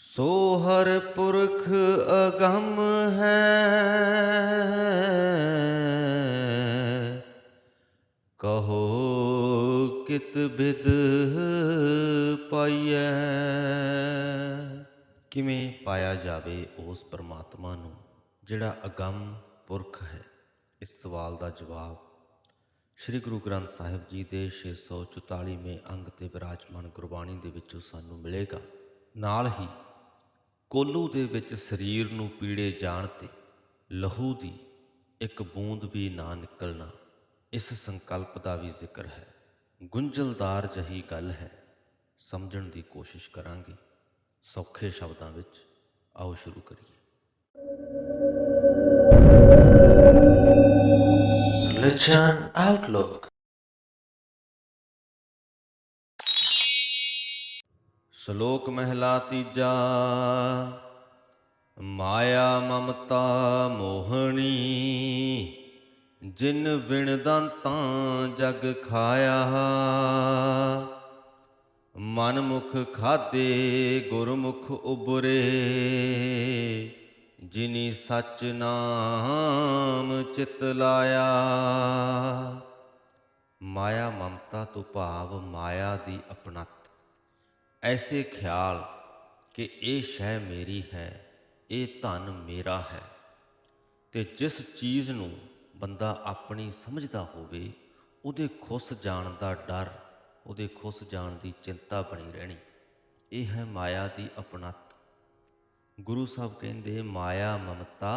ਸੋ ਹਰ ਪੁਰਖ ਅਗੰਮ ਹੈ। ਕਹੋ ਕਿਤ ਬਿਦ ਪਾਈਐ। ਕਿਵੇਂ ਪਾਇਆ ਜਾਵੇ ਉਸ ਪਰਮਾਤਮਾ ਨੂੰ, ਜਿਹੜਾ ਅਗੰਮ ਪੁਰਖ ਹੈ? ਇਸ ਸਵਾਲ ਦਾ ਜਵਾਬ ਸ੍ਰੀ ਗੁਰੂ ਗ੍ਰੰਥ ਸਾਹਿਬ ਜੀ ਦੇ 644ਵੇਂ ਅੰਗ ਤੇ ਵਿਰਾਜਮਾਨ ਗੁਰਬਾਣੀ ਦੇ ਵਿੱਚੋਂ ਸਾਨੂੰ ਮਿਲੇਗਾ। ਨਾਲ ਹੀ ਕੋਲੂ ਦੇ ਵਿੱਚ ਸਰੀਰ ਨੂੰ ਪੀੜੇ ਜਾਣ ਤੇ ਲਹੂ ਦੀ ਇੱਕ ਬੂੰਦ ਵੀ ਨਾ ਨਿਕਲਣਾ ਇਸ ਸੰਕਲਪ ਦਾ ਵੀ ਜ਼ਿਕਰ ਹੈ। ਗੁੰਝਲਦਾਰ ਜਹੀ ਗੱਲ ਹੈ। ਸਮਝਣ ਦੀ ਕੋਸ਼ਿਸ਼ ਕਰਾਂਗੇ। ਸੌਖੇ ਸ਼ਬਦਾਂ ਵਿੱਚ ਆਓ ਸ਼ੁਰੂ ਕਰੀਏ। Religion, Outlook ਸ਼ਲੋਕ ਮਹਿਲਾ ਤੀਜਾ, ਮਾਇਆ ਮਮਤਾ ਮੋਹਣੀ, ਜਿਨ ਵਿਣ ਦੰਤਾਂ ਜਗ ਖਾਇਆ। ਮਨ ਮੁਖ ਖਾਦੇ ਗੁਰਮੁਖ ਉਬਰੇ, ਜਿਨੀ ਸਚ ਨਾਮ ਚਿਤ ਲਾਇਆ। ਮਾਇਆ ਮਮਤਾ ਤੋਂ ਭਾਵ ਮਾਇਆ ਦੀ ਅਪਣਤ। ਐਸੇ ਖਿਆਲ ਕਿ ਇਹ ਸ਼ੈ ਮੇਰੀ ਹੈ ਇਹ ਧਨ ਮੇਰਾ ਹੈ ਤੇ ਜਿਸ ਚੀਜ਼ ਨੂੰ ਬੰਦਾ ਆਪਣੀ ਸਮਝਦਾ ਹੋਵੇ ਉਹਦੇ ਖੁੱਸ ਜਾਣ ਦਾ ਡਰ ਉਹਦੇ ਖੁੱਸ ਜਾਣ ਦੀ ਚਿੰਤਾ ਬਣੀ ਰਹਿਣੀ ਇਹ ਹੈ ਮਾਇਆ ਦੀ ਅਪਣਤ ਗੁਰੂ ਸਾਹਿਬ ਕਹਿੰਦੇ ਮਾਇਆ ਮਮਤਾ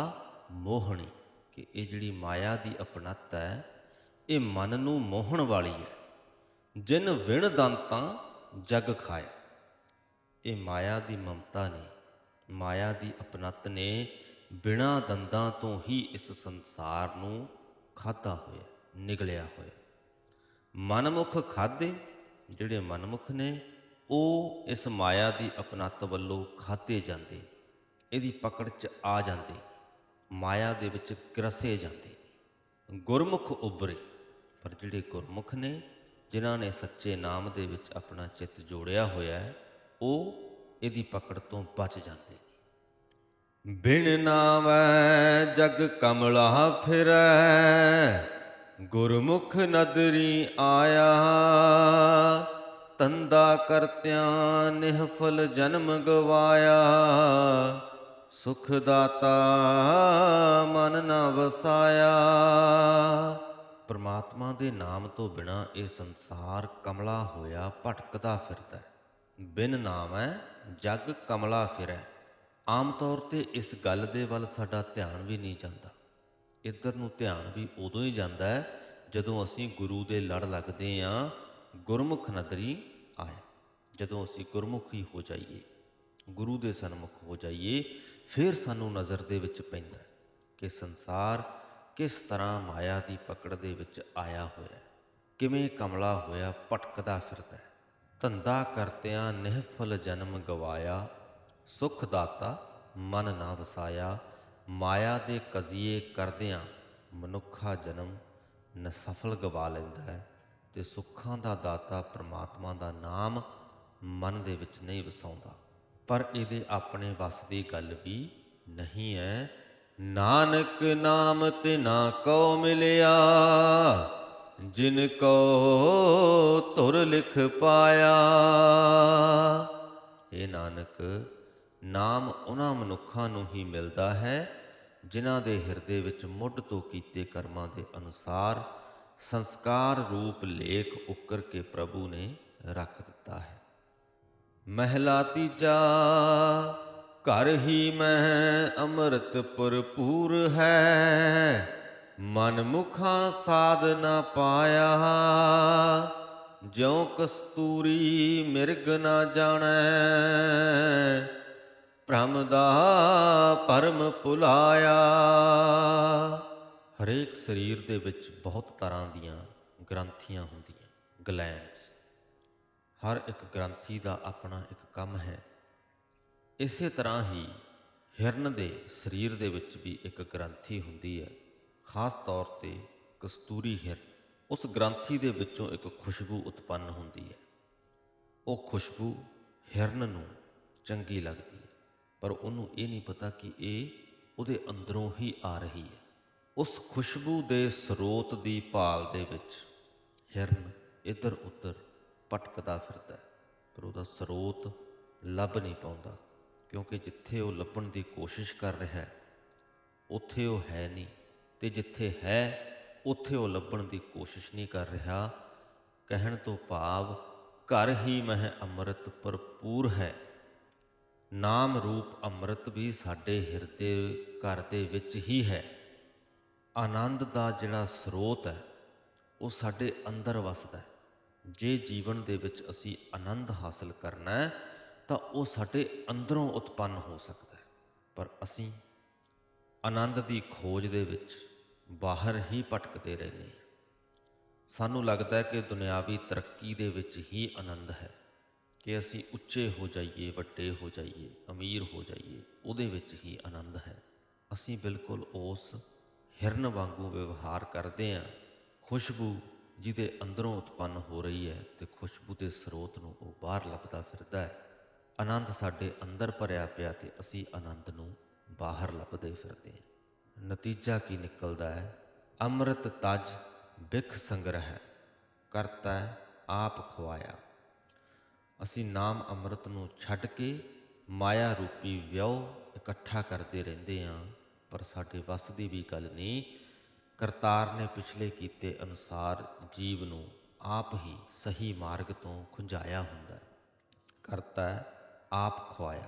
ਮੋਹਣੀ ਕਿ ਇਹ ਜਿਹੜੀ ਮਾਇਆ ਦੀ ਅਪਣਤ ਹੈ ਇਹ ਮਨ ਨੂੰ ਮੋਹਣ ਵਾਲੀ ਹੈ ਜਿਨ ਵਿਣ ਦੰਤਾਂ ਜਗ ਖਾਇਆ ਇਹ ਮਾਇਆ ਦੀ ਮਮਤਾ ਨੇ। ਮਾਇਆ ਦੀ ਅਪਣਤ ਨੇ ਬਿਨਾ ਦੰਦਾਂ ਤੋਂ ਹੀ ਇਸ ਸੰਸਾਰ ਨੂੰ ਖਾਦਾ ਹੋਇਆ, ਨਿਗਲਿਆ ਹੋਇਆ। ਮਨਮੁਖ ਖਾਦੇ ਜਿਹੜੇ ਮਨਮੁਖ ਨੇ, ਉਹ ਇਸ ਮਾਇਆ ਦੀ ਅਪਣਤ ਵੱਲੋਂ ਖਾਦੇ ਜਾਂਦੇ ਨੇ। ਇਹਦੀ ਪਕੜ 'ਚ ਆ ਜਾਂਦੇ ਨੇ। ਮਾਇਆ ਦੇ ਵਿੱਚ ਗਰਸੇ ਜਾਂਦੇ ਨੇ। ਗੁਰਮੁਖ ਉਬਰੇ ਪਰ ਜਿਹੜੇ ਗੁਰਮੁਖ ਨੇ, ਜਿਨ੍ਹਾਂ ਨੇ ਸੱਚੇ ਨਾਮ ਦੇ ਵਿੱਚ ਆਪਣਾ ਚਿੱਤ ਜੋੜਿਆ ਹੋਇਆ ਹੈ ਉਹ ਇਹਦੀ ਪਕੜ ਤੋਂ ਬਚ ਜਾਂਦੇ ਨੇ। ਬਿਨ ਨਾਵੈ ਜਗ ਕਮਲਾ ਫਿਰੈ, ਗੁਰਮੁਖ ਨਦਰੀ ਆਇਆ, ਤੰਦਾ ਕਰਤਿਆਂ ਨਿਹਫਲ ਜਨਮ ਗਵਾਇਆ। ਸੁਖ ਦਾਤਾ ਮਨ ਨਾ ਵਸਾਇਆ। ਪਰਮਾਤਮਾ ਦੇ ਨਾਮ ਤੋਂ ਬਿਨਾ ਇਹ ਸੰਸਾਰ ਕਮਲਾ ਹੋਇਆ ਭਟਕਦਾ ਫਿਰਦਾ ਹੈ। ਬਿਨ ਨਾਮ ਹੈ ਜਗ ਕਮਲਾ ਫਿਰੈ। ਆਮ ਤੌਰ ਤੇ ਇਸ ਗੱਲ ਦੇ ਵੱਲ ਸਾਡਾ ਧਿਆਨ ਵੀ ਨਹੀਂ ਜਾਂਦਾ। ਇੱਧਰ ਨੂੰ ਧਿਆਨ ਵੀ ਉਦੋਂ ਹੀ ਜਾਂਦਾ ਹੈ ਜਦੋਂ ਅਸੀਂ ਗੁਰੂ ਦੇ ਲੜ ਲੱਗਦੇ ਆਂ ਗੁਰਮੁਖ ਨਦਰੀ ਆਇਆ ਜਦੋਂ ਅਸੀਂ ਗੁਰਮੁਖੀ ਹੋ ਜਾਈਏ, ਗੁਰੂ ਦੇ ਸਨਮੁਖ ਹੋ ਜਾਈਏ, ਫਿਰ ਸਾਨੂੰ ਨਜ਼ਰ ਦੇ ਵਿੱਚ ਪੈਂਦਾ ਕਿ ਸੰਸਾਰ ਕਿਸ ਤਰ੍ਹਾਂ ਮਾਇਆ ਦੀ ਪਕੜ ਦੇ ਵਿੱਚ ਆਇਆ ਹੋਇਆ ਕਿਵੇਂ ਕਮਲਾ ਹੋਇਆ, ਭਟਕਦਾ ਫਿਰਦਾ ਧੰਦਾ ਕਰਤਿਆਂ ਨਿਹਫਲ ਜਨਮ ਗਵਾਇਆ, ਸੁਖ ਦਾਤਾ ਮਨ ਨਾ ਵਸਾਇਆ, ਮਾਇਆ ਦੇ ਕਜ਼ੀਏ ਕਰਦਿਆਂ ਮਨੁੱਖਾ ਜਨਮ ਨਸਫਲ ਗਵਾ ਲੈਂਦਾ ਹੈ, ਤੇ ਸੁੱਖਾਂ ਦਾ ਦਾਤਾ ਪ੍ਰਮਾਤਮਾ ਦਾ ਨਾਮ ਮਨ ਦੇ ਵਿੱਚ ਨਹੀਂ ਵਸਾਉਂਦਾ। ਪਰ ਇਹਦੇ ਆਪਣੇ ਵੱਸ ਦੀ ਗੱਲ ਵੀ ਨਹੀਂ ਹੈ, ਨਾਨਕ ਨਾਮ ਤੇ ਨਾ ਕੋ ਮਿਲਿਆ। ਜਿਨ ਕੋ ਧੁਰ ਲਿਖ ਪਾਇਆ। ਇਹ ਨਾਨਕ, ਨਾਮ ਉਹਨਾਂ ਮਨੁੱਖਾਂ ਨੂੰ ਹੀ ਮਿਲਦਾ ਹੈ, ਜਿਨ੍ਹਾਂ ਦੇ ਹਿਰਦੇ ਵਿੱਚ ਮੁੱਢ ਤੋਂ ਕੀਤੇ ਕਰਮਾਂ ਦੇ ਅਨੁਸਾਰ ਸੰਸਕਾਰ ਰੂਪ ਲੇਖ ਉੱਕਰ ਕੇ ਪ੍ਰਭੂ ਨੇ ਰੱਖ ਦਿੱਤਾ ਹੈ। ਮਹਿਲਾ ਤੀਜਾ, ਘਰ ਹੀ ਮੈਂ ਅੰਮ੍ਰਿਤ ਭਰਪੂਰ ਹੈ। ਮਨਮੁਖਾਂ ਸਾਧ ਨਾ ਪਾਇਆ, ਜਿਉ ਕਸਤੂਰੀ ਮਿਰਗ ਨਾ ਜਾਣੈ। ਭ੍ਰਮ ਦਾ ਪਰਮ ਭੁਲਾਇਆ। ਹਰੇਕ ਸਰੀਰ ਦੇ ਵਿੱਚ ਬਹੁਤ ਤਰ੍ਹਾਂ ਦੀਆਂ ਗ੍ਰੰਥੀਆਂ ਹੁੰਦੀਆਂ, ਗਲੈਂਡਸ। ਹਰ ਇੱਕ ਗ੍ਰੰਥੀ ਦਾ ਆਪਣਾ ਇੱਕ ਕੰਮ ਹੈ। ਇਸੇ ਤਰ੍ਹਾਂ ਹੀ ਹਿਰਨ ਦੇ ਸਰੀਰ ਦੇ ਵਿੱਚ ਵੀ ਇੱਕ ਗ੍ਰੰਥੀ ਹੁੰਦੀ ਹੈ। ਖਾਸ ਤੌਰ ਤੇ ਕਸਤੂਰੀ ਹਿਰਨ ਉਸ ਗ੍ਰੰਥੀ ਦੇ ਵਿੱਚੋਂ ਇੱਕ ਖੁਸ਼ਬੂ ਉਤਪੰਨ ਹੁੰਦੀ ਹੈ। ਉਹ ਖੁਸ਼ਬੂ ਹਿਰਨ ਨੂੰ ਚੰਗੀ ਲੱਗਦੀ ਹੈ, ਪਰ ਉਹਨੂੰ ਇਹ ਨਹੀਂ ਪਤਾ ਕਿ ਇਹ ਉਹਦੇ ਅੰਦਰੋਂ ਹੀ ਆ ਰਹੀ ਹੈ। ਉਸ ਖੁਸ਼ਬੂ ਦੇ ਸਰੋਤ ਦੀ ਭਾਲ ਦੇ ਵਿੱਚ ਹਿਰਨ ਇੱਧਰ ਉੱਧਰ ਭਟਕਦਾ ਫਿਰਦਾ ਹੈ, ਪਰ ਉਹਦਾ ਸਰੋਤ ਲੱਭ ਨਹੀਂ ਪਾਉਂਦਾ, ਕਿਉਂਕਿ ਜਿੱਥੇ ਉਹ ਲੱਭਣ ਦੀ ਕੋਸ਼ਿਸ਼ ਕਰ ਰਿਹਾ ਹੈ, ਉੱਥੇ ਉਹ ਹੈ ਨਹੀਂ। ਤੇ ਜਿੱਥੇ ਹੈ, ਉੱਥੇ ਉਹ ਲੱਭਣ ਦੀ ਕੋਸ਼ਿਸ਼ ਨਹੀਂ ਕਰ ਰਿਹਾ। ਕਹਿਣ ਤੋਂ ਭਾਵ, ਘਰ ਹੀ ਮਹਿ ਅੰਮ੍ਰਿਤ ਭਰਪੂਰ ਹੈ। ਨਾਮ ਰੂਪ ਅੰਮ੍ਰਿਤ ਵੀ ਸਾਡੇ ਹਿਰਦੇ, ਘਰ ਦੇ ਵਿੱਚ ਹੀ ਹੈ। ਆਨੰਦ ਦਾ ਜਿਹੜਾ ਸਰੋਤ ਹੈ, ਉਹ ਸਾਡੇ ਅੰਦਰ ਵਸਦਾ ਹੈ। ਜੇ ਜੀਵਨ ਦੇ ਵਿੱਚ ਅਸੀਂ ਆਨੰਦ ਹਾਸਲ ਕਰਨਾ ਹੈ, ਤਾਂ ਉਹ ਸਾਡੇ ਅੰਦਰੋਂ ਉਤਪੰਨ ਹੋ ਸਕਦਾ ਹੈ। ਪਰ ਅਸੀਂ ਆਨੰਦ ਦੀ ਖੋਜ ਦੇ ਵਿੱਚ ਬਾਹਰ ਹੀ ਭਟਕਦੇ ਰਹਿੰਦੇ ਹਾਂ। ਸਾਨੂੰ ਲੱਗਦਾ ਹੈ ਕਿ ਦੁਨਿਆਵੀ ਤਰੱਕੀ ਦੇ ਵਿੱਚ ਹੀ ਆਨੰਦ ਹੈ ਕਿ ਅਸੀਂ ਉੱਚੇ ਹੋ ਜਾਈਏ, ਵੱਡੇ ਹੋ ਜਾਈਏ, ਅਮੀਰ ਹੋ ਜਾਈਏ, ਉਹਦੇ ਵਿੱਚ ਹੀ ਆਨੰਦ ਹੈ। ਅਸੀਂ ਬਿਲਕੁਲ ਉਸ ਹਿਰਨ ਵਾਂਗੂ ਵਿਵਹਾਰ ਕਰਦੇ ਹਾਂ। ਖੁਸ਼ਬੂ ਜਿਹਦੇ ਅੰਦਰੋਂ ਉਤਪੰਨ ਹੋ ਰਹੀ ਹੈ ਤੇ ਖੁਸ਼ਬੂ ਦੇ ਸਰੋਤ ਨੂੰ ਉਹ ਬਾਹਰ ਲੱਭਦਾ ਫਿਰਦਾ ਹੈ। ਆਨੰਦ ਸਾਡੇ ਅੰਦਰ ਭਰਿਆ ਪਿਆ ਤੇ ਅਸੀਂ ਆਨੰਦ ਨੂੰ ਬਾਹਰ ਲੱਭਦੇ ਫਿਰਦੇ ਹਾਂ। ਨਤੀਜਾ ਕੀ ਨਿਕਲਦਾ ਹੈ? ਅੰਮ੍ਰਿਤ ਤਜ ਬਿਖ ਸੰਗ੍ਰਹਿ, ਕਰਤਾ ਆਪ ਖਵਾਇਆ ਅਸੀਂ ਨਾਮ ਅੰਮ੍ਰਿਤ ਨੂੰ ਛੱਡ ਕੇ ਮਾਇਆ ਰੂਪੀ ਵਿਉ ਇਕੱਠਾ ਕਰਦੇ ਰਹਿੰਦੇ ਹਾਂ, ਪਰ ਸਾਡੇ ਵੱਸ ਦੀ ਵੀ ਗੱਲ ਨਹੀਂ। ਕਰਤਾਰ ਨੇ ਪਿਛਲੇ ਕੀਤੇ ਅਨੁਸਾਰ ਜੀਵ ਨੂੰ ਆਪ ਹੀ ਸਹੀ ਮਾਰਗ ਤੋਂ ਖੁੰਝਾਇਆ ਹੁੰਦਾ ਕਰਤਾ ਆਪ ਖਵਾਇਆ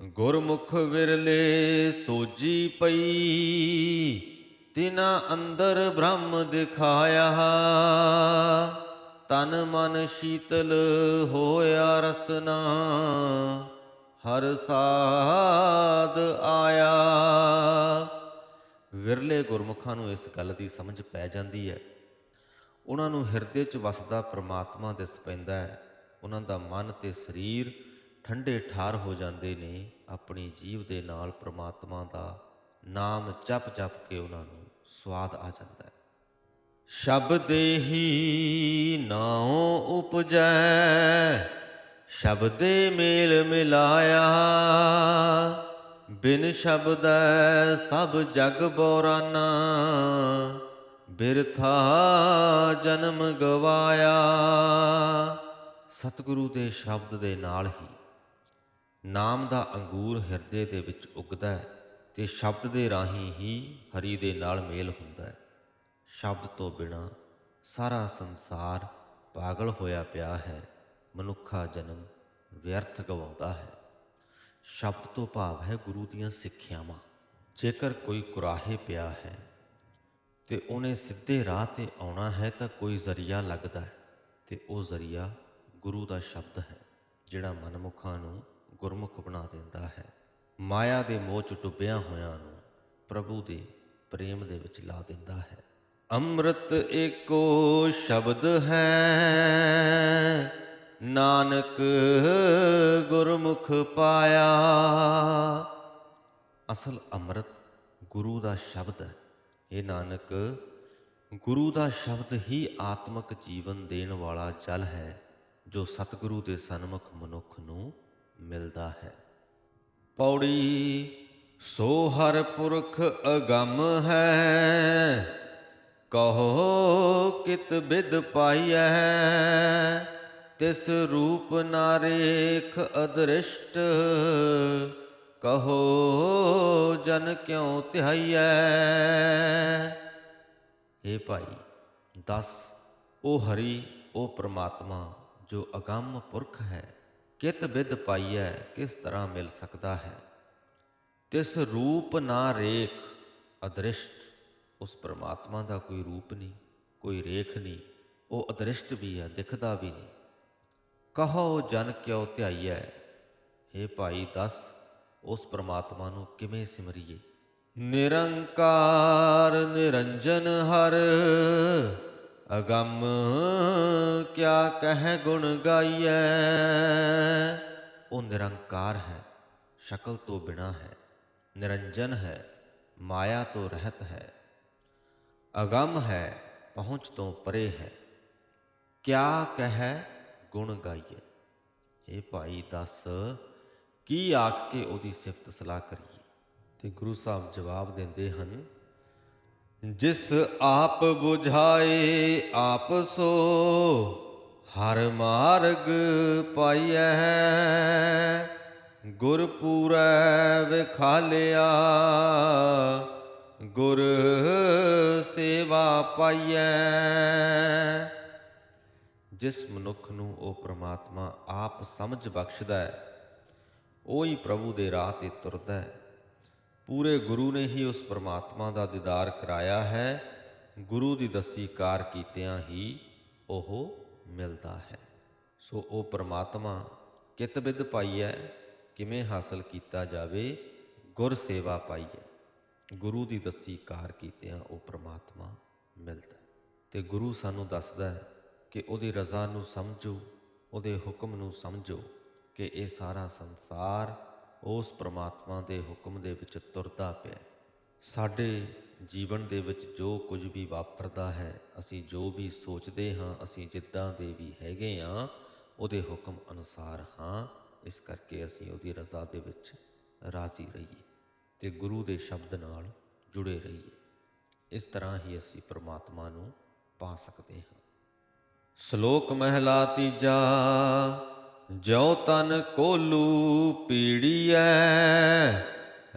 ਗੁਰਮੁਖ ਵਿਰਲੇ ਸੋਜੀ ਪਈ, ਤਿਨਾ ਅੰਦਰ ਬ੍ਰਹਮ ਦਿਖਾਇਆ। ਤਨ ਮਨ ਸ਼ੀਤਲ ਹੋਇਆ ਰਸਨਾ, ਹਰ ਸਾਧ ਆਇਆ। ਵਿਰਲੇ ਗੁਰਮੁਖਾਂ ਨੂੰ ਇਸ ਗੱਲ ਦੀ ਸਮਝ ਪੈ ਜਾਂਦੀ ਹੈ। ਉਹਨਾਂ ਨੂੰ ਹਿਰਦੇ 'ਚ ਵਸਦਾ ਪ੍ਰਮਾਤਮਾ ਦਿਸ ਪੈਂਦਾ ਹੈ। ਉਹਨਾਂ ਦਾ ਮਨ ਤੇ ਸਰੀਰ ਠੰਡੇ ਠਾਰ ਹੋ ਜਾਂਦੇ ਨੇ ਆਪਣੀ ਜੀਵ ਦੇ ਨਾਲ ਪ੍ਰਮਾਤਮਾ ਦਾ ਨਾਮ ਜਪ ਜਪ ਕੇ ਉਹਨਾਂ ਨੂੰ ਸਵਾਦ ਆ ਜਾਂਦਾ ਹੈ। ਸ਼ਬਦੇ ਹੀ ਨਾਉ ਉਪਜੈ ਸ਼ਬਦੇ ਮੇਲ ਮਿਲਾਇਆ, ਬਿਨ ਸ਼ਬਦੈ ਸਭ ਜਗ ਬੋਰਾਨਾ, ਬਿਰਥਾ ਜਨਮ ਗਵਾਇਆ। ਸਤਿਗੁਰੂ ਦੇ ਸ਼ਬਦ ਦੇ ਨਾਲ ਹੀ ਨਾਮ ਦਾ ਅੰਗੂਰ ਹਿਰਦੇ ਦੇ ਵਿੱਚ ਉਗਦਾ ਹੈ ਤੇ ਸ਼ਬਦ ਦੇ ਰਾਹੀਂ ਹੀ ਹਰੀ ਦੇ ਨਾਲ ਮੇਲ ਹੁੰਦਾ ਹੈ। ਸ਼ਬਦ ਤੋਂ ਬਿਨਾ ਸਾਰਾ ਸੰਸਾਰ ਪਾਗਲ ਹੋਇਆ ਪਿਆ ਹੈ। ਮਨੁੱਖਾ ਜਨਮ ਵਿਅਰਥ ਗਵਾਉਂਦਾ ਹੈ। ਸ਼ਬਦ ਤੋਂ ਭਾਵ ਹੈ ਗੁਰੂ ਦੀਆਂ ਸਿੱਖਿਆਵਾਂ। ਜੇਕਰ ਕੋਈ ਕੁਰਾਹੇ ਪਿਆ ਹੈ ਤੇ ਉਹਨੇ ਸਿੱਧੇ ਰਾਹ ਤੇ ਆਉਣਾ ਹੈ ਤਾਂ ਕੋਈ ਜ਼ਰੀਆ ਲੱਗਦਾ ਹੈ ਤੇ ਉਹ ਜ਼ਰੀਆ ਗੁਰੂ ਦਾ ਸ਼ਬਦ ਹੈ, ਜਿਹੜਾ ਮਨਮੁਖਾਂ ਨੂੰ ਗੁਰਮੁਖ ਬਣਾ ਦਿੰਦਾ ਹੈ। ਮਾਇਆ ਦੇ ਮੋਹ ਚ ਡੁੱਬਿਆਂ ਹੋਇਆਂ ਨੂੰ ਪ੍ਰਭੂ ਦੇ ਪ੍ਰੇਮ ਦੇ ਵਿੱਚ ਲਾ ਦਿੰਦਾ ਹੈ। ਅੰਮ੍ਰਿਤ ਏਕੋ ਸ਼ਬਦ ਹੈ, ਨਾਨਕ ਗੁਰਮੁਖ ਪਾਇਆ। ਅਸਲ ਅੰਮ੍ਰਿਤ ਗੁਰੂ ਦਾ ਸ਼ਬਦ ਹੈ। ਇਹ ਨਾਨਕ ਗੁਰੂ ਦਾ ਸ਼ਬਦ ਹੀ ਆਤਮਿਕ ਜੀਵਨ ਦੇਣ ਵਾਲਾ ਜਲ ਹੈ, ਜੋ ਸਤਿਗੁਰੂ ਦੇ ਸਨਮੁਖ ਮਨੁੱਖ ਨੂੰ ਮਿਲਦਾ ਹੈ। ਪੌੜੀ ਸੋ ਹਰ ਪੁਰਖ ਅਗੰਮ ਹੈ। ਕਹੋ ਕਿਤ ਬਿਦ ਪਾਈਐ ਤਿਸ ਰੂਪ ਨਾਰੇਖ ਅਦ੍ਰਿਸ਼ਟ। ਕਹੋ ਜਨ ਕਿਉ ਧਿਆਈਐ ਏ ਭਾਈ, ਦੱਸ, ਉਹ ਹਰੀ, ਉਹ ਪ੍ਰਮਾਤਮਾ ਜੋ ਅਗੰਮ ਪੁਰਖ ਹੈ। ਕਿਤ ਬਿਦ ਪਾਈਐ, ਕਿਸ ਤਰ੍ਹਾਂ ਮਿਲ ਸਕਦਾ ਹੈ? ਤਿਸ ਰੂਪ ਨਾ ਰੇਖ ਅਦ੍ਰਿਸ਼ਟ, ਉਸ ਪਰਮਾਤਮਾ ਦਾ ਕੋਈ ਰੂਪ ਨਹੀਂ, ਕੋਈ ਰੇਖ ਨਹੀਂ, ਉਹ ਅਦ੍ਰਿਸ਼ਟ ਵੀ ਹੈ, ਦਿਖਦਾ ਵੀ ਨਹੀਂ। ਕਹੋ ਜਨ ਕਿਉ ਧਿਆਈਐ हे ਭਾਈ ਦੱਸ, ਉਸ ਪਰਮਾਤਮਾ ਨੂੰ ਕਿਵੇਂ ਸਿਮਰੀਏ? ਨਿਰੰਕਾਰ ਨਿਰੰਜਨ ਹਰ ਅਗੰਮ ਕਿਆ ਕਹਿ ਗੁਣ ਗਾਈਐ? ਉਹ ਨਿਰੰਕਾਰ ਹੈ, ਸ਼ਕਲ ਤੋਂ ਬਿਨਾ ਹੈ, ਨਿਰੰਜਨ ਹੈ, ਮਾਇਆ ਤੋਂ ਰਹਿਤ ਹੈ। ਅਗੰਮ ਹੈ, ਪਹੁੰਚ ਤੋਂ ਪਰੇ ਹੈ। ਕਿਆ ਕਹਿ ਗੁਣ ਗਾਈਏ ਇਹ ਭਾਈ ਦੱਸ, ਕੀ ਆਖ ਕੇ ਉਹਦੀ ਸਿਫਤ ਸਲਾਹ ਕਰੀਏ? ਤੇ ਗੁਰੂ ਸਾਹਿਬ ਜਵਾਬ ਦਿੰਦੇ ਹਨ ਜਿਸ ਆਪ 부ਝਾਏ ਆਪ ਸੋ, ਹਰ ਮਾਰਗ ਪਾਈਐ। ਗੁਰ ਪੂਰੈ ਵਿਖਾਲਿਆ, ਗੁਰ ਸੇਵਾ ਪਾਈਐ। ਜਿਸ ਮਨੁੱਖ ਨੂੰ ਉਹ ਪ੍ਰਮਾਤਮਾ ਆਪ ਸਮਝ ਬਖਸ਼ਦਾ ਹੈ, ਉਹ ਹੀ ਪ੍ਰਭੂ ਦੇ ਰਾਹ ਤੇ ਤੁਰਦਾ ਹੈ। ਪੂਰੇ ਗੁਰੂ ਨੇ ਹੀ ਉਸ ਪ੍ਰਮਾਤਮਾ ਦਾ ਦੀਦਾਰ ਕਰਾਇਆ ਹੈ। ਗੁਰੂ ਦੀ ਦੱਸੀ ਕਾਰ ਕੀਤਿਆਂ ਹੀ ਉਹ ਮਿਲਦਾ ਹੈ। ਸੋ ਉਹ ਪ੍ਰਮਾਤਮਾ ਕਿਤ ਬਿਦ ਪਾਈਐ, ਕਿਵੇਂ ਹਾਸਲ ਕੀਤਾ ਜਾਵੇ, ਗੁਰ ਸੇਵਾ ਪਾਈਐ। ਗੁਰੂ ਦੀ ਦੱਸੀ ਕਾਰ ਕੀਤਿਆਂ ਉਹ ਪ੍ਰਮਾਤਮਾ ਮਿਲਦਾ ਹੈ। ਤੇ ਗੁਰੂ ਸਾਨੂੰ ਦੱਸਦਾ ਹੈ ਕਿ ਉਹਦੀ ਰਜ਼ਾ ਨੂੰ ਸਮਝੋ, ਉਹਦੇ ਹੁਕਮ ਨੂੰ ਸਮਝੋ ਕਿ ਇਹ ਸਾਰਾ ਸੰਸਾਰ ਉਸ ਪ੍ਰਮਾਤਮਾ ਦੇ ਹੁਕਮ ਦੇ ਵਿੱਚ ਤੁਰਦਾ ਪਿਆ। ਸਾਡੇ ਜੀਵਨ ਦੇ ਵਿੱਚ ਜੋ ਕੁਝ ਵੀ ਵਾਪਰਦਾ ਹੈ, ਅਸੀਂ ਜੋ ਵੀ ਸੋਚਦੇ ਹਾਂ, ਅਸੀਂ ਜਿੱਦਾਂ ਦੇ ਵੀ ਹੈਗੇ ਹਾਂ, ਉਹਦੇ ਹੁਕਮ ਅਨੁਸਾਰ ਹਾਂ। ਇਸ ਕਰਕੇ ਅਸੀਂ ਉਹਦੀ ਰਜ਼ਾ ਦੇ ਵਿੱਚ ਰਾਜ਼ੀ ਰਹੀਏ ਤੇ ਗੁਰੂ ਦੇ ਸ਼ਬਦ ਨਾਲ ਜੁੜੇ ਰਹੀਏ। ਇਸ ਤਰ੍ਹਾਂ ਹੀ ਅਸੀਂ ਪ੍ਰਮਾਤਮਾ ਨੂੰ ਪਾ ਸਕਦੇ ਹਾਂ। ਸ਼ਲੋਕ ਮਹਿਲਾ ਤੀਜਾ ਜਿਉ ਤਨ ਕੋਲੂ ਪੀੜੀਐ,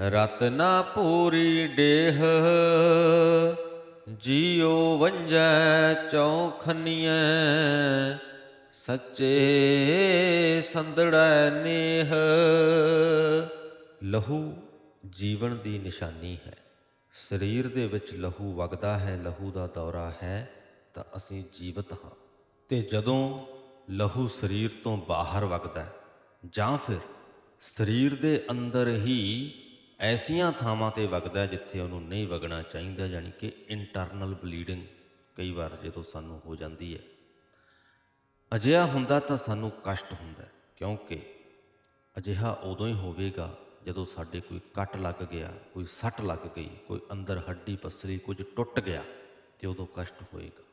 ਰਤਨਾ ਪੂਰੀ ਡੇਹ। ਜੀਉ ਵੰਜੈ ਚੌਖਨੀਐ, ਸੱਚੇ ਸੰਦੜੈ ਨੇਹ। ਲਹੂ ਜੀਵਨ ਦੀ ਨਿਸ਼ਾਨੀ ਹੈ। ਸਰੀਰ ਦੇ ਵਿੱਚ ਲਹੂ ਵਗਦਾ ਹੈ, ਲਹੂ ਦਾ ਦੌਰਾ ਹੈ, ਤਾਂ ਅਸੀਂ ਜੀਵਤ ਹਾਂ। ਤੇ ਜਦੋਂ ਲਹੂ ਸਰੀਰ ਤੋਂ ਬਾਹਰ ਵਗਦਾ ਹੈ। ਜਾਂ ਫਿਰ ਸਰੀਰ ਦੇ ਅੰਦਰ ਹੀ ਐਸੀਆਂ ਥਾਵਾਂ ਤੇ ਵਗਦਾ ਜਿੱਥੇ ਉਹਨੂੰ ਨਹੀਂ ਵਗਣਾ ਚਾਹੀਦਾ, ਯਾਨੀ ਕਿ ਇੰਟਰਨਲ ਬਲੀਡਿੰਗ ਕਈ ਵਾਰ ਜਦੋਂ ਸਾਨੂੰ ਹੋ ਜਾਂਦੀ ਹੈ। ਅਜਿਹਾ ਹੁੰਦਾ ਤਾਂ ਸਾਨੂੰ ਕਸ਼ਟ ਹੁੰਦਾ ਕਿਉਂਕਿ ਅਜਿਹਾ ਉਦੋਂ ਹੀ ਹੋਵੇਗਾ ਜਦੋਂ ਸਾਡੇ ਕੋਈ ਕੱਟ ਲੱਗ ਗਿਆ, ਕੋਈ ਸੱਟ ਲੱਗ ਗਈ, ਕੋਈ ਅੰਦਰ ਹੱਡੀ ਪਸਲੀ ਕੁਝ ਟੁੱਟ ਗਿਆ ਤੇ ਉਦੋਂ ਕਸ਼ਟ ਹੋਏਗਾ।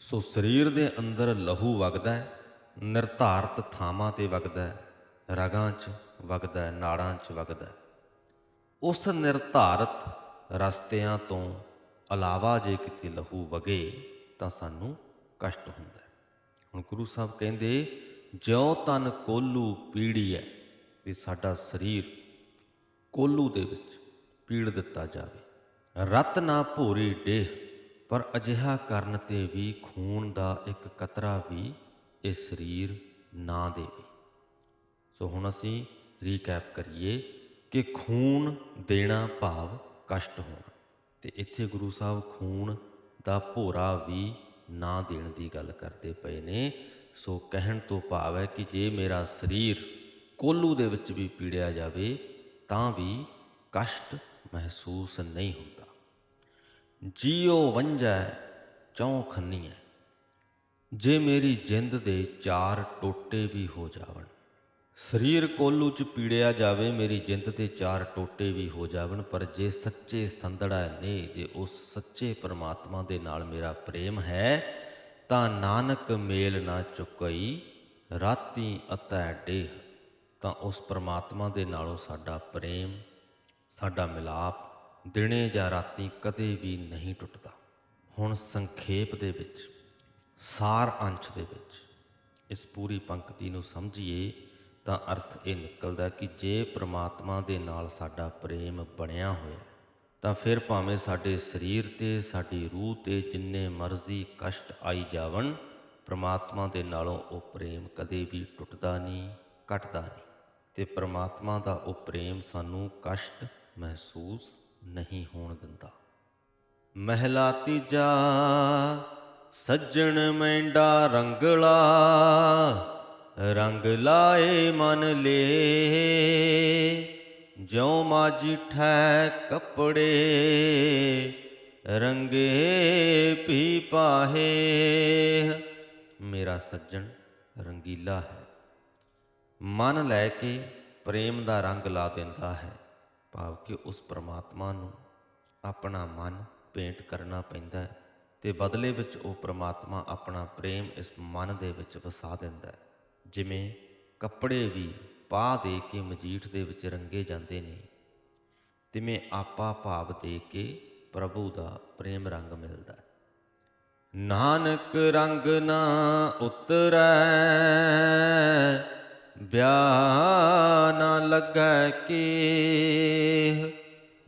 ਸੋ ਸਰੀਰ ਦੇ ਅੰਦਰ ਲਹੂ ਵਗਦਾ ਹੈ ਨਿਰਧਾਰਤ ਥਾਵਾਂ ਤੇ ਵਗਦਾ ਹੈ, ਰਗਾਂ 'ਚ ਵਗਦਾ ਹੈ, ਨਾੜਾਂ 'ਚ ਵਗਦਾ ਹੈ। ਉਸ ਨਿਰਧਾਰਤ ਰਸਤਿਆਂ ਤੋਂ ਇਲਾਵਾ ਜੇ ਕਿਤੇ ਲਹੂ ਵਗੇ ਤਾਂ ਸਾਨੂੰ ਕਸ਼ਟ ਹੁੰਦਾ ਹੈ। ਹੁਣ ਗੁਰੂ ਸਾਹਿਬ ਕਹਿੰਦੇ, ਜਿਉ ਤਨ ਕੋਲੂ ਪੀੜੀ ਹੈ ਵੀ ਸਾਡਾ ਸਰੀਰ ਕੋਲੂ ਦੇ ਵਿੱਚ ਪੀੜ ਦਿੱਤਾ ਜਾਵੇ। ਰਤ ਨਾ ਭੋਰੀ ਡੇਹ, ਪਰ ਅਜਿਹਾ ਕਰਨ ਤੇ ਵੀ ਖੂਨ ਦਾ ਇੱਕ ਕਤਰਾ ਵੀ ਇਹ ਸਰੀਰ ਨਾ ਦੇਵੇ। ਸੋ ਹੁਣ ਅਸੀਂ ਰੀਕੈਪ ਕਰੀਏ ਕਿ ਖੂਨ ਦੇਣਾ ਭਾਵ ਕਸ਼ਟ ਹੋਣਾ। ਤੇ ਇੱਥੇ ਗੁਰੂ ਸਾਹਿਬ ਖੂਨ ਦਾ ਭੋਰਾ ਵੀ ਨਾ ਦੇਣ ਦੀ ਗੱਲ ਕਰਦੇ ਪਏ ਨੇ। ਸੋ ਕਹਿਣ ਤੋਂ ਭਾਵ ਹੈ ਕਿ ਜੇ ਮੇਰਾ ਸਰੀਰ ਕੋਲੂ ਦੇ ਵਿੱਚ ਵੀ ਪੀੜਿਆ ਜਾਵੇ, ਤਾਂ ਵੀ ਕਸ਼ਟ ਮਹਿਸੂਸ ਨਹੀਂ ਹੁੰਦਾ। ਜੀਉ ਵੰਜੈ, ਚੌ ਖੰਨੀਐ। ਜੇ ਮੇਰੀ ਜਿੰਦ ਦੇ ਚਾਰ ਟੋਟੇ ਵੀ ਹੋ ਜਾਵਣ, ਸਰੀਰ ਕੋਲੂ ਚ ਪੀੜਿਆ ਜਾਵੇ, ਮੇਰੀ ਜਿੰਦ ਦੇ ਚਾਰ ਟੋਟੇ ਵੀ ਹੋ ਜਾਵਣ, ਪਰ ਜੇ ਸੱਚੇ ਸੰਦੜਾ ਨੇ, ਜੇ ਉਸ ਸੱਚੇ ਪ੍ਰਮਾਤਮਾ ਦੇ ਨਾਲ ਮੇਰਾ ਪ੍ਰੇਮ ਹੈ, ਤਾਂ ਨਾਨਕ ਮੇਲ ਨਾ ਚੁਕਈ, ਰਾਤੀ ਅਤੈ ਡੇਹ, ਤਾਂ ਉਸ ਪਰਮਾਤਮਾ ਦੇ ਨਾਲੋਂ ਸਾਡਾ ਪ੍ਰੇਮ, ਸਾਡਾ ਮਿਲਾਪ ਦਿਨੇ ਜਾਂ ਰਾਤੀ ਕਦੇ ਵੀ ਨਹੀਂ ਟੁੱਟਦਾ। ਹੁਣ ਸੰਖੇਪ ਦੇ ਵਿੱਚ ਸਾਰ ਅੰਸ਼ ਦੇ ਵਿੱਚ। ਇਸ ਪੂਰੀ ਪੰਕਤੀ ਨੂੰ ਸਮਝੀਏ ਤਾਂ ਅਰਥ ਇਹ ਨਿਕਲਦਾ ਕਿ ਜੇ ਪ੍ਰਮਾਤਮਾ ਦੇ ਨਾਲ ਸਾਡਾ ਪ੍ਰੇਮ ਬਣਿਆ ਹੋਇਆ ਤਾਂ ਫਿਰ ਭਾਵੇਂ ਸਾਡੇ ਸਰੀਰ ਤੇ, ਸਾਡੀ ਰੂਹ ਤੇ ਜਿੰਨੇ ਮਰਜ਼ੀ ਕਸ਼ਟ ਆਈ ਜਾਵਣ, ਪ੍ਰਮਾਤਮਾ ਦੇ ਨਾਲੋਂ ਉਹ ਪ੍ਰੇਮ ਕਦੇ ਵੀ ਟੁੱਟਦਾ ਨਹੀਂ, ਘਟਦਾ ਨਹੀਂ। ਤੇ ਪ੍ਰਮਾਤਮਾ ਦਾ ਉਹ ਪ੍ਰੇਮ ਸਾਨੂੰ ਕਸ਼ਟ ਮਹਿਸੂਸ ਨਹੀਂ ਹੋਣ ਦਿੰਦਾ। ਮਹਿਲਾ ਤੀਜਾ ਸੱਜਣ ਮੈਂਡਾ ਰੰਗਲਾ, ਰੰਗ ਲਾਏ ਮਨ ਲੇ। ਜਿਉ ਮਾਜੀ ਠੈ ਕੱਪੜੇ, ਰੰਗੇ ਪੀ ਪਾਹੇ। ਮੇਰਾ ਸੱਜਣ ਰੰਗੀਲਾ ਹੈ। ਮਨ ਲੈ ਕੇ ਪ੍ਰੇਮ ਦਾ ਰੰਗ ਲਾ ਦਿੰਦਾ ਹੈ। ਭਾਵ ਕਿ ਉਸ ਪ੍ਰਮਾਤਮਾ ਨੂੰ ਆਪਣਾ ਮਨ ਪੇਂਟ ਕਰਨਾ ਪੈਂਦਾ ਹੈ। ਤੇ ਬਦਲੇ ਵਿੱਚ ਉਹ ਪ੍ਰਮਾਤਮਾ ਆਪਣਾ ਪ੍ਰੇਮ ਇਸ ਮਨ ਦੇ ਵਿੱਚ ਵਸਾ ਦਿੰਦਾ ਹੈ। ਜਿਵੇਂ ਕੱਪੜੇ ਵੀ ਪਾ ਦੇ ਕੇ ਮਜੀਠ ਦੇ ਵਿੱਚ ਰੰਗੇ ਜਾਂਦੇ ਨੇ, ਤਿਵੇਂ ਆਪਾ ਭਾਵ ਦੇ ਕੇ ਪ੍ਰਭੂ ਦਾ ਪ੍ਰੇਮ ਰੰਗ ਮਿਲਦਾ ਹੈ। ਨਾਨਕ ਰੰਗ ਨਾ ਉਤਰੈ, ਵਿਆਹ ਨਾ ਲੱਗੈ ਕੀ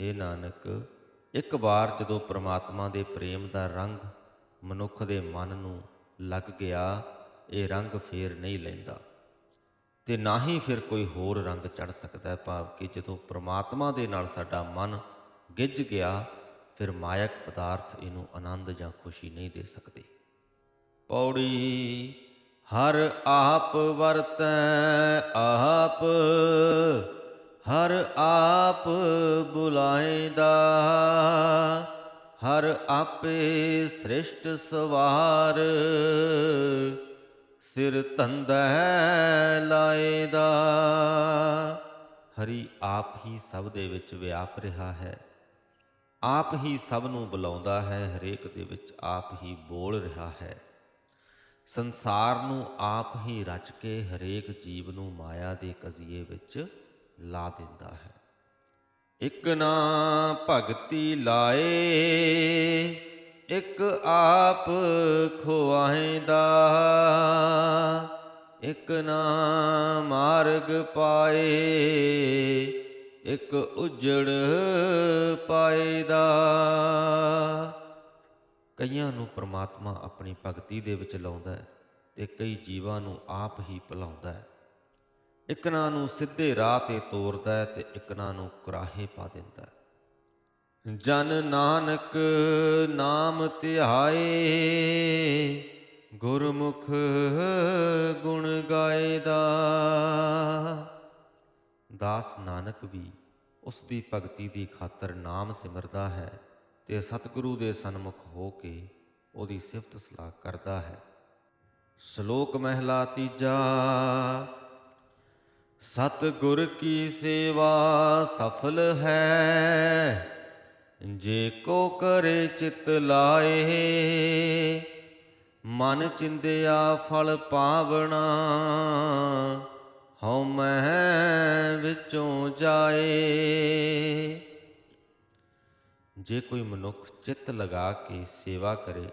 ਇਹ ਨਾਨਕ ਇੱਕ ਵਾਰ ਜਦੋਂ ਪ੍ਰਮਾਤਮਾ ਦੇ ਪ੍ਰੇਮ ਦਾ ਰੰਗ ਮਨੁੱਖ ਦੇ ਮਨ ਨੂੰ ਲੱਗ ਗਿਆ, ਇਹ ਰੰਗ ਫੇਰ ਨਹੀਂ ਲੈਂਦਾ। ਤੇ ਨਾ ਹੀ ਫਿਰ ਕੋਈ ਹੋਰ ਰੰਗ ਚੜ ਸਕਦਾ ਭਾਵ ਕਿ ਜਦੋਂ ਪ੍ਰਮਾਤਮਾ ਦੇ ਨਾਲ ਸਾਡਾ ਮਨ ਗਿੱਜ ਗਿਆ, ਫਿਰ ਮਾਇਕ ਪਦਾਰਥ ਇਹਨੂੰ ਆਨੰਦ ਜਾਂ ਖੁਸ਼ੀ ਨਹੀਂ ਦੇ ਸਕਦੇ। ਪੌੜੀ, ਹਰ ਆਪ ਵਰਤੈ ਆਪ ਹਰ ਆਪ ਬੁਲਾਏਦਾ, ਹਰ ਆਪੇ ਸ੍ਰਿਸ਼ਟ ਸਵਾਰ, ਸਿਰ ਤੰਦੈ ਲਾਏਦਾ। ਹਰੀ ਆਪ ਹੀ ਸਭ ਦੇ ਵਿੱਚ ਵਿਆਪ ਰਿਹਾ ਹੈ, ਆਪ ਹੀ ਸਭ ਨੂੰ ਬੁਲਾਉਂਦਾ ਹੈ, ਹਰੇਕ ਦੇ ਵਿੱਚ ਆਪ ਹੀ ਬੋਲ ਰਿਹਾ ਹੈ। ਸੰਸਾਰ ਨੂੰ ਆਪ ਹੀ ਰਚ ਕੇ ਹਰੇਕ ਜੀਵ ਨੂੰ ਮਾਇਆ ਦੇ ਕਜ਼ੀਏ ਵਿੱਚ ਲਾ ਦਿੰਦਾ ਹੈ। ਇਕ ਨਾ ਭਗਤੀ ਲਾਏ, ਇਕ ਆਪ ਖੁਆਇਂਦਾ। ਇਕ ਨਾ ਮਾਰਗ ਪਾਏ, ਇਕ ਉਜੜ ਪਾਏਦਾ। ਕਈਆਂ ਨੂੰ ਪ੍ਰਮਾਤਮਾ ਆਪਣੀ ਭਗਤੀ ਦੇ ਵਿੱਚ ਲਾਉਂਦਾ ਹੈ ਤੇ ਕਈ ਜੀਵਾਂ ਨੂੰ ਆਪ ਹੀ ਭੁਲਾਉਂਦਾ ਹੈ। ਇਕਨਾਂ ਨੂੰ ਸਿੱਧੇ ਰਾਹ ਤੇ ਤੋਰਦਾ ਹੈ ਤੇ ਇਕਨਾਂ ਨੂੰ ਕੁਰਾਹੇ ਪਾ ਦਿੰਦਾ ਹੈ। ਜਨ ਨਾਨਕ ਨਾਮ ਧਿਆਏ, ਗੁਰਮੁਖ ਗੁਣ ਗਾਏਦਾ। ਦਾਸ ਨਾਨਕ ਵੀ ਉਸ ਦੀ ਭਗਤੀ ਦੀ ਖਾਤਰ ਨਾਮ ਸਿਮਰਦਾ ਹੈ ਤੇ ਸਤਿਗੁਰੂ ਦੇ ਸਨਮੁਖ ਹੋ ਕੇ ਉਹਦੀ ਸਿਫਤ ਸਲਾਹ ਕਰਦਾ ਹੈ। ਸ਼ਲੋਕ ਮਹਿਲਾ ਤੀਜਾ ਸਤਿਗੁਰ ਕੀ ਸੇਵਾ ਸਫਲ ਹੈ? ਜੇ ਕੋ ਕਰੇ ਚਿਤ ਲਾਏ, ਮਨ ਚਿੰਦਿਆ ਫਲ ਪਾਵਣਾ, ਹਉ ਮਹਿ ਵਿੱਚੋਂ ਜਾਏ। ਜੇ ਕੋਈ ਮਨੁੱਖ ਚਿੱਤ ਲਗਾ ਕੇ ਸੇਵਾ ਕਰੇ,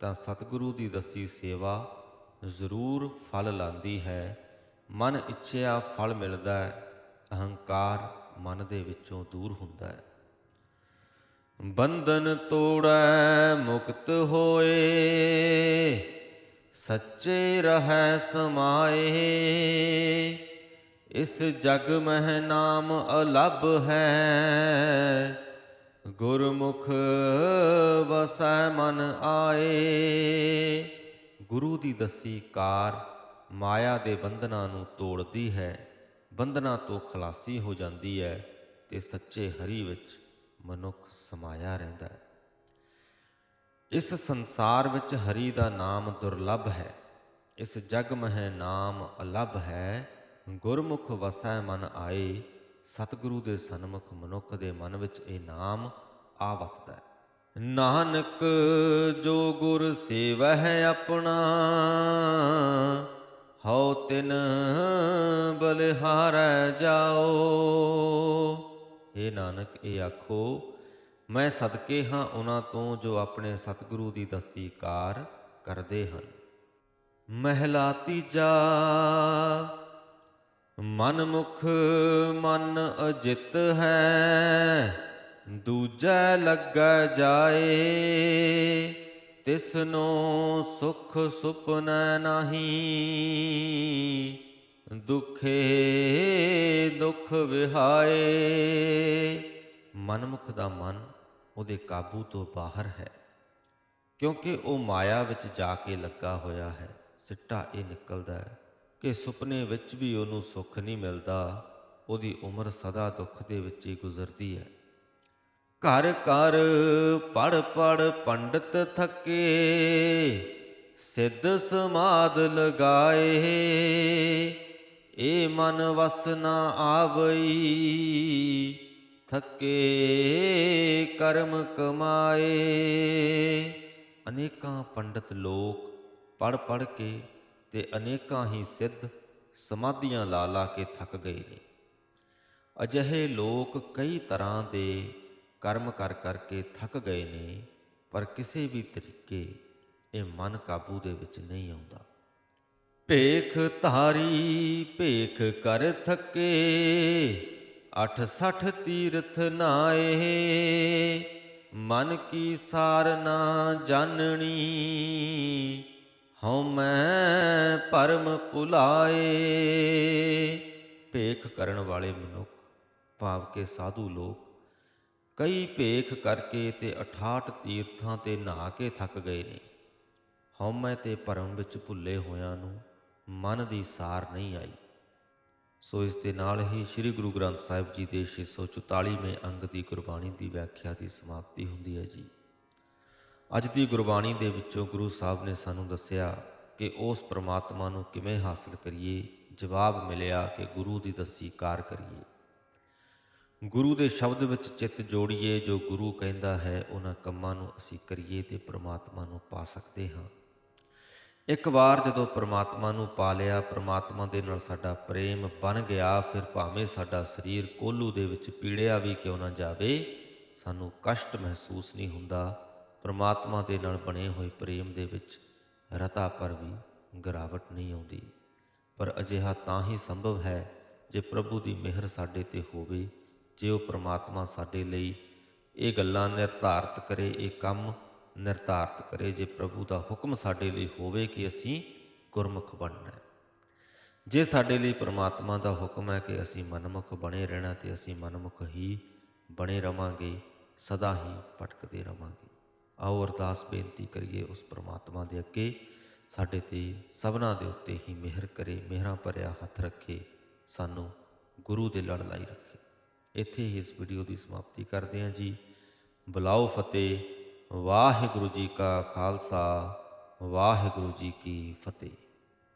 ਤਾਂ ਸਤਿਗੁਰੂ ਦੀ ਦੱਸੀ ਸੇਵਾ ਜ਼ਰੂਰ ਫਲ ਲਾਂਦੀ ਹੈ। ਮਨ ਇੱਛਿਆ ਫਲ ਮਿਲਦਾ ਹੈ, ਅਹੰਕਾਰ ਮਨ ਦੇ ਵਿੱਚੋਂ ਦੂਰ ਹੁੰਦਾ ਹੈ। ਬੰਧਨ ਤੋੜੈ ਮੁਕਤ ਹੋਏ, ਸੱਚੇ ਰਹੈ ਸਮਾਏ। ਇਸ ਜਗ ਮਹਿ ਨਾਮ ਅਲਭ ਹੈ, ਗੁਰਮੁਖ ਵਸੈ ਮਨ ਆਏ। ਗੁਰੂ ਦੀ ਦਸੀ ਕਾਰ ਮਾਇਆ ਦੇ ਬੰਧਨਾਂ ਨੂੰ ਤੋੜਦੀ ਹੈ, ਬੰਧਨਾਂ ਤੋਂ ਖਲਾਸੀ ਹੋ ਜਾਂਦੀ ਹੈ ਤੇ ਸੱਚੇ ਹਰੀ ਵਿੱਚ ਮਨੁੱਖ ਸਮਾਇਆ ਰਹਿੰਦਾ ਹੈ। ਇਸ ਸੰਸਾਰ ਵਿੱਚ ਹਰੀ ਦਾ ਨਾਮ ਦੁਰਲਭ ਹੈ। ਇਸ ਜਗ ਮਹਿ ਨਾਮ ਅਲਭ ਹੈ। ਗੁਰਮੁਖ ਵਸੈ ਮਨ ਆਏ। ਸਤਿਗੁਰੂ ਦੇ ਸਨਮੁਖ ਮਨੁੱਖ ਦੇ ਮਨ ਵਿੱਚ ਇਹ ਨਾਮ ਆ ਵਸਦਾ ਹੈ। ਨਾਨਕ ਜੋ ਗੁਰ ਸੇਵਹਿ ਆਪਣਾ ਹਉ ਤਿਨ ਬਲਿਹਾਰੈ ਜਾਓ। ਏ ਨਾਨਕ, ਇਹ ਆਖੋ, ਮੈਂ ਸਦਕੇ ਹਾਂ ਉਹਨਾਂ ਤੋਂ ਜੋ ਆਪਣੇ ਸਤਿਗੁਰੂ ਦੀ ਦਸੀ ਕਾਰ ਕਰਦੇ ਹਨ। ਮਹਿਲਾ ਤੀਜਾ ਮਨ ਮੁਖ ਮਨ ਅਜਿਤ ਹੈ, ਦੂਜਾ ਲੱਗਾ ਜਾਏ। ਤਿਸਨੋ ਸੁਖ ਸੁਪਨੈ ਨਾਹੀ, ਦੁਖੇ ਦੁਖ ਵਿਹਾਏ। ਮਨਮੁਖ ਦਾ ਮਨ ਉਹਦੇ ਕਾਬੂ ਤੋਂ ਬਾਹਰ ਹੈ, ਕਿਉਂਕਿ ਉਹ ਮਾਇਆ ਵਿੱਚ ਜਾ ਕੇ ਲੱਗਾ ਹੋਇਆ ਹੈ। ਸਿੱਟਾ ਇਹ ਨਿਕਲਦਾ ਹੈ ਕਿ ਸੁਪਨੇ ਵਿੱਚ ਵੀ ਉਹਨੂੰ ਸੁੱਖ ਨਹੀਂ ਮਿਲਦਾ, ਉਹਦੀ ਉਮਰ ਸਦਾ ਦੁੱਖ ਦੇ ਵਿੱਚ ਹੀ ਗੁਜ਼ਰਦੀ ਹੈ। ਘਰ ਘਰ ਪੜ ਪੜ ਪੰਡਤ ਥੱਕੇ, ਸਿੱਧ ਸਮਾਦ ਲਗਾਏ। ਏ ਮਨ ਵਸ ਨਾ ਆਵਈ, ਥੱਕੇ ਕਰਮ ਕਮਾਏ। ਅਨੇਕਾਂ ਪੰਡਤ ਲੋਕ ਪੜ ਪੜ ਕੇ ਤੇ ਅਨੇਕਾਂ ਹੀ ਸਿੱਧ ਸਮਾਧੀਆਂ ਲਾ ਲਾ ਕੇ ਥੱਕ ਗਏ ਨੇ। ਅਜਿਹੇ ਲੋਕ ਕਈ ਤਰ੍ਹਾਂ ਦੇ ਕਰਮ ਕਰ ਕਰਕੇ ਥੱਕ ਗਏ ਨੇ, ਪਰ ਕਿਸੇ ਵੀ ਤਰੀਕੇ ਇਹ ਮਨ ਕਾਬੂ ਦੇ ਵਿੱਚ ਨਹੀਂ ਆਉਂਦਾ। ਭੇਖ ਧਾਰੀ, ਭੇਖ ਕਰ ਥੱਕੇ 68 ਤੀਰਥ ਨਾਏ ਮਨ ਕੀ ਸਾਰ ਨਾ ਜਾਣਣੀ ਹਉ ਮੈਂ ਪਰਮ ਭੁਲਾਏ ਭੇਖ ਕਰਨ ਵਾਲੇ ਮਨੁੱਖ, ਭਾਵ ਕੇ ਸਾਧੂ ਲੋਕ ਕਈ ਭੇਖ ਕਰਕੇ ਤੇ 68 ਤੀਰਥਾਂ ਤੇ ਨਹਾ ਕੇ ਥੱਕ ਗਏ ਨੇ। ਹਉਮੈ ਤੇ ਭਰਮ ਵਿੱਚ ਭੁੱਲੇ ਹੋਇਆਂ ਨੂੰ ਮਨ ਦੀ ਸਾਰ ਨਹੀਂ ਆਈ। ਸੋ ਇਸ ਦੇ ਨਾਲ ਹੀ ਸ੍ਰੀ ਗੁਰੂ ਗ੍ਰੰਥ ਸਾਹਿਬ ਜੀ ਦੇ 644ਵੇਂ ਅੰਗ ਦੀ ਗੁਰਬਾਣੀ ਦੀ ਵਿਆਖਿਆ ਦੀ ਸਮਾਪਤੀ ਹੁੰਦੀ ਹੈ ਜੀ। ਅੱਜ ਦੀ ਗੁਰਬਾਣੀ ਦੇ ਵਿੱਚੋਂ ਗੁਰੂ ਸਾਹਿਬ ਨੇ ਸਾਨੂੰ ਦੱਸਿਆ ਕਿ ਉਸ ਪ੍ਰਮਾਤਮਾ ਨੂੰ ਕਿਵੇਂ ਹਾਸਲ ਕਰੀਏ, ਜਵਾਬ ਮਿਲਿਆ ਕਿ ਗੁਰੂ ਦੀ ਦੱਸੀ ਕਾਰ ਕਰੀਏ। ਗੁਰੂ ਦੇ ਸ਼ਬਦ ਵਿੱਚ ਚਿੱਤ ਜੋੜੀਏ, ਜੋ ਗੁਰੂ ਕਹਿੰਦਾ ਹੈ, ਉਹਨਾਂ ਕੰਮਾਂ ਨੂੰ ਅਸੀਂ ਕਰੀਏ ਤੇ ਪ੍ਰਮਾਤਮਾ ਨੂੰ ਪਾ ਸਕਦੇ ਹਾਂ। ਇੱਕ ਵਾਰ ਜਦੋਂ ਪ੍ਰਮਾਤਮਾ ਨੂੰ ਪਾ ਲਿਆ, ਪ੍ਰਮਾਤਮਾ ਦੇ ਨਾਲ ਸਾਡਾ ਪ੍ਰੇਮ ਬਣ ਗਿਆ, ਫਿਰ ਭਾਵੇਂ ਸਾਡਾ ਸਰੀਰ ਕੋਲੂ ਦੇ ਵਿੱਚ ਪੀੜਿਆ ਵੀ ਕਿਉਂ ਨਾ ਜਾਵੇ, ਸਾਨੂੰ ਕਸ਼ਟ ਮਹਿਸੂਸ ਨਹੀਂ ਹੁੰਦਾ। ਪ੍ਰਮਾਤਮਾ ਦੇ ਨਾਲ ਬਣੇ ਹੋਏ ਪ੍ਰੇਮ ਦੇ ਵਿੱਚ ਰਤਾ ਪਰ ਵੀ ਗਿਰਾਵਟ ਨਹੀਂ ਆਉਂਦੀ। ਪਰ ਅਜਿਹਾ ਤਾਂ ਹੀ ਸੰਭਵ ਹੈ, ਜੇ ਪ੍ਰਭੂ ਦੀ ਮਿਹਰ ਸਾਡੇ ਤੇ ਹੋਵੇ ਜੇ ਉਹ ਪ੍ਰਮਾਤਮਾ ਸਾਡੇ ਲਈ ਇਹ ਗੱਲਾਂ ਨਿਰਧਾਰਤ ਕਰੇ, ਇਹ ਕੰਮ ਨਿਰਧਾਰਤ ਕਰੇ, ਜੇ ਪ੍ਰਭੂ ਦਾ ਹੁਕਮ ਸਾਡੇ ਲਈ ਹੋਵੇ ਕਿ ਅਸੀਂ ਗੁਰਮੁਖ ਬਣਨਾ ਹੈ। ਜੇ ਸਾਡੇ ਲਈ ਪ੍ਰਮਾਤਮਾ ਦਾ ਹੁਕਮ ਹੈ ਕਿ ਅਸੀਂ ਮਨਮੁਖ ਬਣੇ ਰਹਿਣਾ, ਤੇ ਅਸੀਂ ਮਨਮੁਖ ਹੀ ਬਣੇ ਰਵਾਂਗੇ, ਸਦਾ ਹੀ ਭਟਕਦੇ ਰਵਾਂਗੇ। ਆਓ ਅਰਦਾਸ ਬੇਨਤੀ ਕਰੀਏ, ਉਸ ਪ੍ਰਮਾਤਮਾ ਦੇ ਅੱਗੇ ਸਾਡੇ ਤੇ ਸਭਨਾ ਦੇ ਉੱਤੇ ਹੀ ਮਿਹਰ ਕਰੇ, ਮਿਹਰਾਂ ਭਰਿਆ ਹੱਥ ਰੱਖੇ, ਸਾਨੂੰ ਗੁਰੂ ਦੇ ਲੜ ਲਾਈ ਰੱਖੇ। ਇੱਥੇ ਹੀ ਇਸ ਵੀਡੀਓ ਦੀ ਸਮਾਪਤੀ ਕਰਦੇ ਹਾਂ ਜੀ। ਬੁਲਾਓ ਫਤਿਹ। ਵਾਹਿਗੁਰੂ ਜੀ ਕਾ ਖਾਲਸਾ। ਵਾਹਿਗੁਰੂ ਜੀ ਕੀ ਫਤਿਹ।